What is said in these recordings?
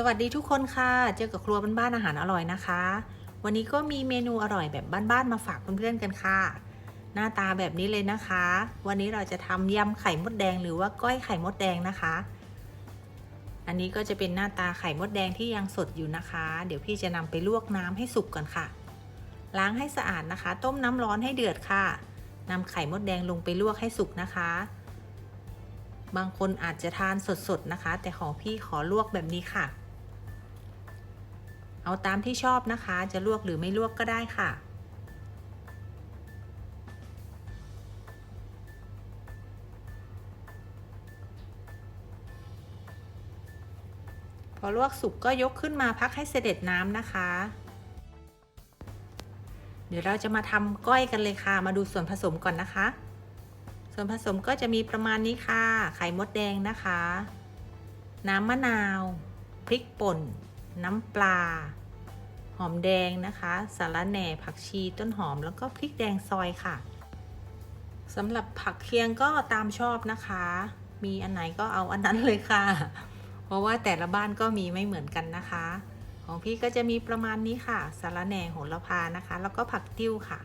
สวัสดีทุกคนค่ะ เจอกับครัวบ้านๆอาหารอร่อยนะคะ วันนี้ก็มีเมนูอร่อยแบบบ้านๆมาฝากเพื่อนๆกันค่ะ หน้าตาแบบนี้เลยนะคะ วันนี้เราจะทำยำไข่มดแดงหรือว่าก้อยไข่มดแดงนะคะ อันนี้ก็จะเป็นหน้าตาไข่มดแดงที่ยังสดอยู่นะคะ เดี๋ยวพี่จะนำไปลวกน้ำให้สุกก่อนค่ะ ล้างให้สะอาดนะคะ ต้มน้ำร้อนให้เดือดค่ะนำไข่มดแดงลงไปลวกให้สุกนะคะบางคนอาจจะทานสดๆนะคะ แต่ของพี่ขอลวกแบบนี้ค่ะ เอาตามที่ชอบนะคะ จะลวกหรือไม่ลวกก็ได้ค่ะพอลวกสุกก็ยกขึ้นมาพักให้เสด็จน้ำนะคะ เดี๋ยวเราจะมาทำก้อยกันเลยค่ะ มาดูส่วนผสมก่อนนะคะ ส่วนผสมก็จะมีประมาณนี้ค่ะ ไข่มดแดงนะคะ น้ำมะนาว พริกป่น น้ำปลา หอมแดงนะคะสาระแหน่ผักชีต้นหอมแล้วก็พริกแดงซอยค่ะสำหรับผักเคียงก็ตามชอบนะคะ มีอันไหนก็เอาอันนั้นเลยค่ะ เพราะว่าแต่ละบ้านก็มีไม่เหมือนกันนะคะ ของพี่ก็จะมีประมาณนี้ค่ะสาระแหน่โหระพานะคะ แล้วก็ผักติ้วค่ะ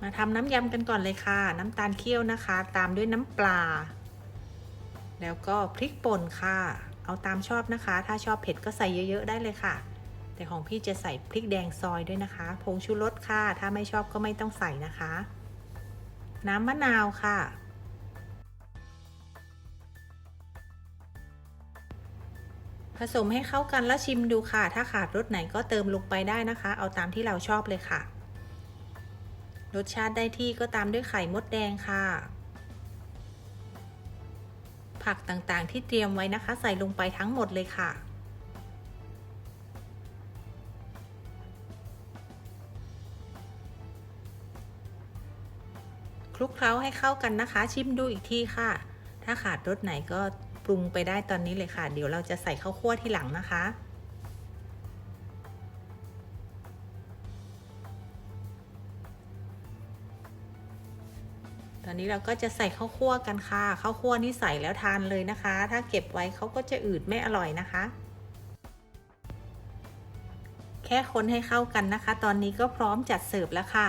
มาทำน้ำยำกันก่อนเลยค่ะ น้ำตาลเคี่ยวนะคะ ตามด้วยน้ำปลา แล้วก็พริกป่นค่ะ เอาตามชอบนะคะ ถ้าชอบเผ็ดก็ใส่เยอะๆได้เลยค่ะ แต่ของพี่จะใส่พริกแดงซอยด้วยนะคะ ผงชูรสค่ะ ถ้าไม่ชอบก็ไม่ต้องใส่นะคะ น้ำมะนาวค่ะ ผสมให้เข้ากันแล้วชิมดูค่ะ ถ้าขาดรสไหนก็เติมลงไปได้นะคะ เอาตามที่เราชอบเลยค่ะ รสชาติได้ที่ก็ตามด้วยไข่มดแดงค่ะ ผักต่างๆ ที่เตรียมไว้นะคะ ใส่ลงไปทั้งหมดเลยค่ะ คลุกเคล้าให้เข้ากันนะคะ ชิมดูอีกทีค่ะ ถ้าขาดรสไหนก็ปรุงไปได้ตอนนี้เลยค่ะ เดี๋ยวเราจะใส่ข้าวคั่วที่หลังนะคะ ตอนนี้เราก็จะใส่ข้าวคั่วกันค่ะ ข้าวคั่วนี่ใส่แล้วทานเลยนะคะ ถ้าเก็บไว้เขาก็จะอืดไม่อร่อยนะคะ แค่คนให้เข้ากันนะคะ ตอนนี้ก็พร้อมจัดเสิร์ฟแล้วค่ะ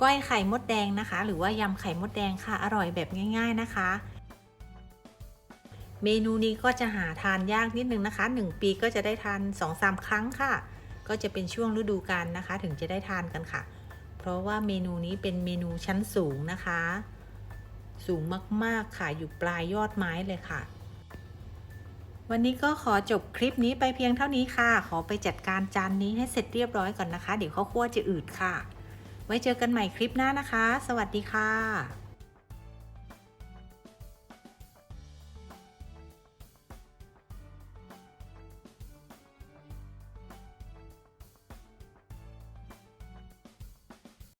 ก้อยไข่มดแดงนะคะ หรือว่ายำไข่มดแดงค่ะ อร่อยแบบง่าย ๆนะคะ เมนูนี้ก็จะหาทานยากนิดนึงนะคะ 1 ปีก็จะได้ทาน2-3ครั้งค่ะ ก็จะเป็นช่วงฤดูกาลนะคะ ถึงจะได้ทานกันค่ะ ราะว่าเมนูนี้เป็นเมนูชั้นสูงนะคะ สูงมากๆค่ะอยู่ปลายยอดไม้เลยค่ะ วันนี้ก็ขอจบคลิปนี้ไปเพียงเท่านี้ค่ะ ขอไปจัดการจานนี้ให้เสร็จเรียบร้อยก่อนนะคะ เดี๋ยวข้าวคั่วจะอืดค่ะ ไว้เจอกันใหม่คลิปหน้านะคะ สวัสดีค่ะ